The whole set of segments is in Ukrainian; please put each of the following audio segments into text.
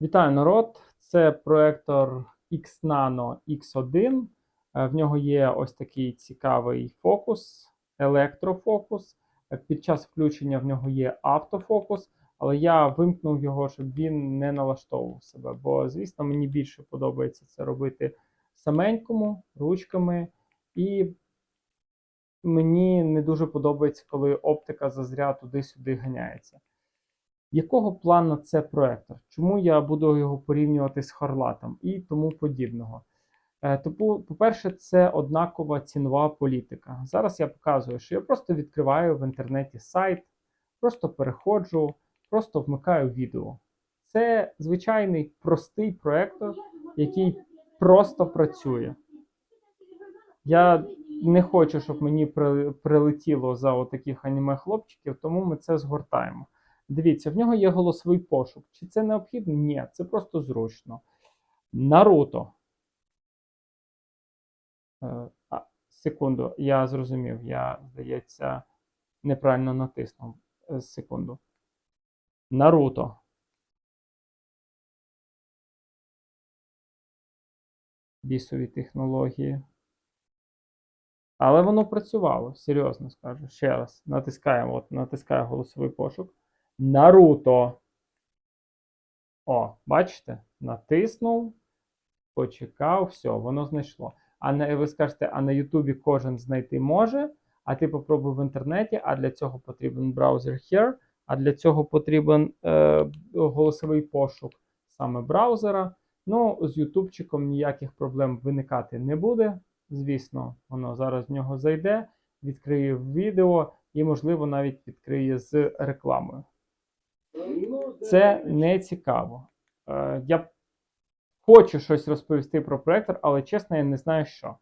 Вітаю народ! Це проектор X-Nano X1. Е, В нього є ось такий цікавий фокус, електрофокус. Е, Під час включення в нього є автофокус, але я вимкнув його, щоб він не налаштовував себе. Бо, звісно, мені більше подобається це робити саменькому, ручками. І мені не дуже подобається, коли оптика зазря туди-сюди ганяється. Якого плану це проектор? Чому я буду його порівнювати з Харлатом і тому подібного? Е, Тому, по-перше, це однакова цінова політика. Зараз я показую, що я просто відкриваю в інтернеті сайт, просто переходжу, просто вмикаю відео. Це звичайний простий проектор, який просто працює. Я не хочу, щоб мені прилетіло за отаких аніме-хлопчиків, тому ми це згортаємо. Дивіться, в нього є голосовий пошук. Чи це необхідно? Ні, це просто зручно. Наруто. Е, а, секунду, я зрозумів. Я, здається, неправильно натиснув. Е, Секунду. Наруто. Бісові технології. Але воно працювало, серйозно скажу. Ще раз. Натискаємо, от, натискаю голосовий пошук. Наруто. О, бачите? Натиснув, почекав, все, воно знайшло. А на, ви скажете, а на Ютубі кожен знайти може, а ти попробуй в інтернеті, а для цього потрібен браузер Here, а для цього потрібен е, голосовий пошук саме браузера. Ну, з Ютубчиком ніяких проблем виникати не буде. Звісно, воно зараз в нього зайде, відкриє відео і, можливо, навіть відкриє з рекламою. Це не цікаво. Е, Я хочу щось розповісти про проектор, але чесно, я не знаю що.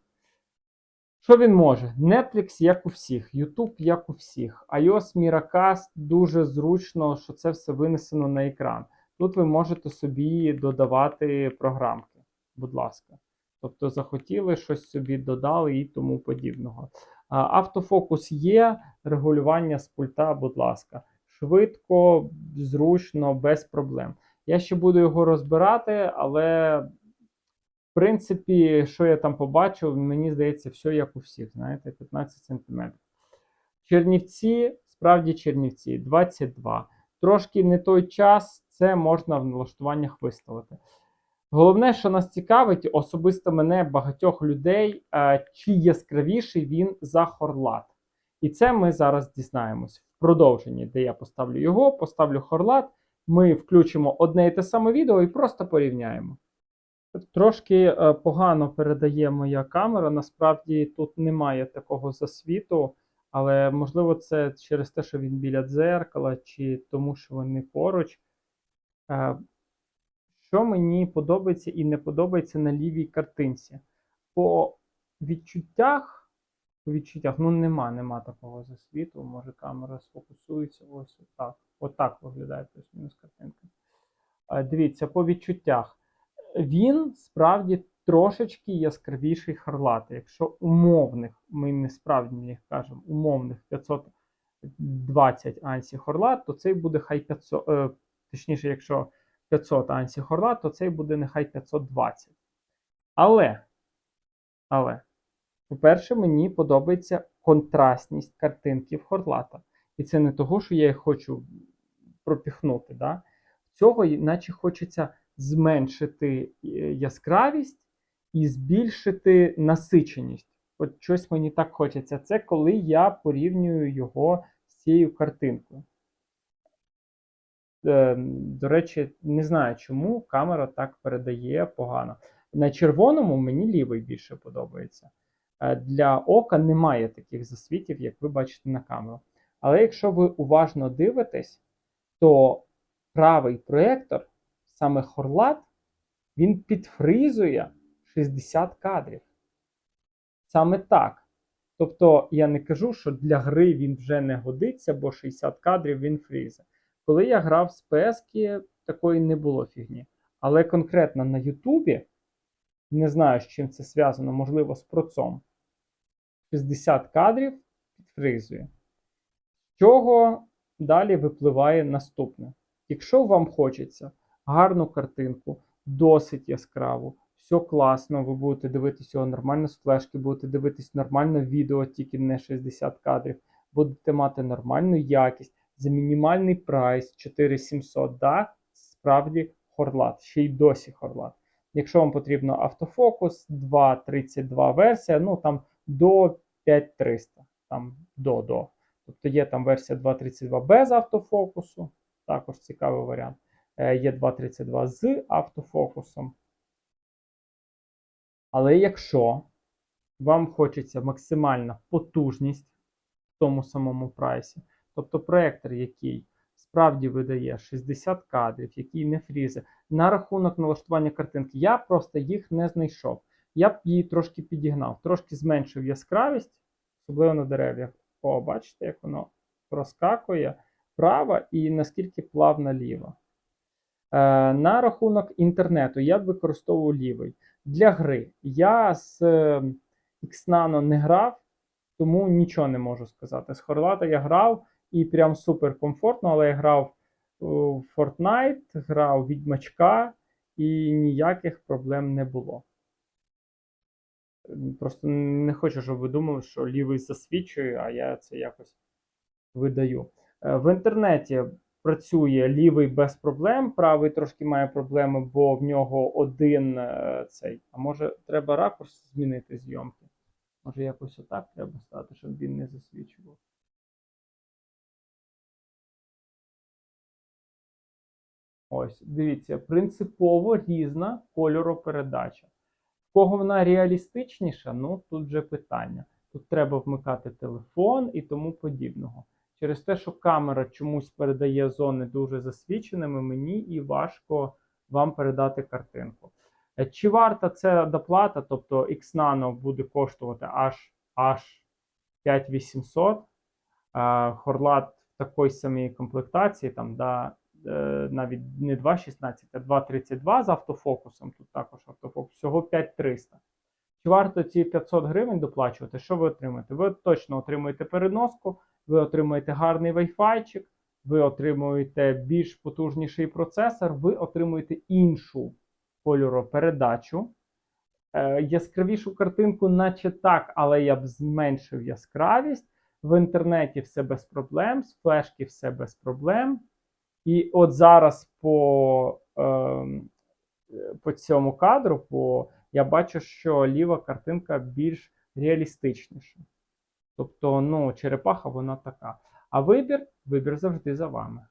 Що він може? Netflix як у всіх, YouTube як у всіх. iOS Miracast дуже зручно, що це все винесено на екран. Тут ви можете собі додавати програмки, будь ласка. Тобто захотіли щось собі додали і тому подібного. Автофокус є, регулювання з пульта, будь ласка. Швидко, зручно, без проблем. Я ще буду його розбирати, але в принципі, що я там побачив, мені здається, все як у всіх, знаєте, 15 см. Чернівці, справді Чернівці, 22. Трошки не той час, це можна в налаштуваннях виставити. Головне, що нас цікавить, особисто мене багатьох людей, е, чи яскравіший він за Хорлат. І це ми зараз дізнаємось продовженні, де я поставлю його, поставлю Хорлат. Ми включимо одне і те саме відео і просто порівняємо. Трошки е, погано передає моя камера. Насправді тут немає такого засвіту, але можливо це через те, що він біля дзеркала, чи тому, що вони поруч. Е, Що мені подобається і не подобається на лівій картинці? По відчуттях, по відчуттях, ну нема, нема такого засвіту. Може камера сфокусується ось отак. Отак виглядає плюс-мінус картинка. Дивіться, по відчуттях. Він справді трошечки яскравіший Харлата. Якщо умовних, ми не справді їх кажемо, умовних 520 ансі Хорлат, то цей буде хай 500, е, точніше, якщо 500 ансі Хорлат, то цей буде нехай 520. Але, але, по-перше, мені подобається контрастність картинки в Хорлата. І це не того, що я їх хочу пропіхнути. Да? Цього, наче хочеться зменшити е, яскравість і збільшити насиченість. От щось мені так хочеться. Це коли я порівнюю його з цією картинкою. Е, До речі, не знаю, чому камера так передає погано. На червоному мені лівий більше подобається. Е, Для ока немає таких засвітів, як ви бачите на камеру. Але якщо ви уважно дивитесь, то правий проєктор, саме Хорлат, він підфризує 60 кадрів. Саме так. Тобто я не кажу, що для гри він вже не годиться, бо 60 кадрів він фрізе. Коли я грав з PS, такої не було фігні. Але конкретно на Ютубі, не знаю, з чим це зв'язано, можливо, з процом. 60 кадрів підфризує. З чого далі випливає наступне. Якщо вам хочеться гарну картинку, досить яскраву. Все класно, ви будете дивитися його нормально з флешки, будете дивитись нормально відео, тільки не 60 кадрів, будете мати нормальну якість за мінімальний прайс 4700. Да, справді хорлат, ще й досі хорлат. Якщо вам потрібно автофокус 2.32 версія, ну там до 5300, там до до. Тобто є там версія 2.32 без автофокусу, також цікавий варіант. Е, Є 2.32 з автофокусом. Але якщо вам хочеться максимальна потужність в тому самому прайсі, тобто проектор, який справді видає 60 кадрів, який не фрізе, на рахунок налаштування картинки, я просто їх не знайшов. Я б її трошки підігнав, трошки зменшив яскравість, особливо на дерев'ях. О, бачите, як воно проскакує права і наскільки плавна ліва. Е, на рахунок інтернету я б використовував лівий. Для гри я з е, Xnano не грав, тому нічого не можу сказати. З Хорлата я грав і прям супер комфортно, але я грав в Fortnite, грав Відьмачка і ніяких проблем не було. Просто не хочу, щоб ви думали, що лівий засвічує, а я це якось видаю. Е, В інтернеті працює лівий без проблем, правий трошки має проблеми, бо в нього один е, цей. А може треба ракурс змінити зйомки? Може якось отак треба стати, щоб він не засвічував. Ось, дивіться, принципово різна кольоропередача. В кого вона реалістичніша, ну тут же питання. Тут треба вмикати телефон і тому подібного. Через те, що камера чомусь передає зони дуже засвіченими, мені і важко вам передати картинку. Е, Чи варта це доплата? Тобто Xnano буде коштувати аж аж 5800. Хорлат в такій самій комплектації, там, да, навіть не 2.16, а 2.32 з автофокусом. Тут також автофокус, всього 5300. Чи варто ці 500 гривень доплачувати? Що ви отримаєте? Ви точно отримуєте переноску, ви отримуєте гарний Wi-Fi, ви отримуєте більш потужніший процесор, ви отримуєте іншу кольоропередачу. Е, яскравішу картинку, наче так, але я б зменшив яскравість. В інтернеті все без проблем, з флешки все без проблем. І от зараз по, е, по цьому кадру по, я бачу, що ліва картинка більш реалістичніша. Тобто, ну, черепаха вона така. А вибір, вибір завжди за вами.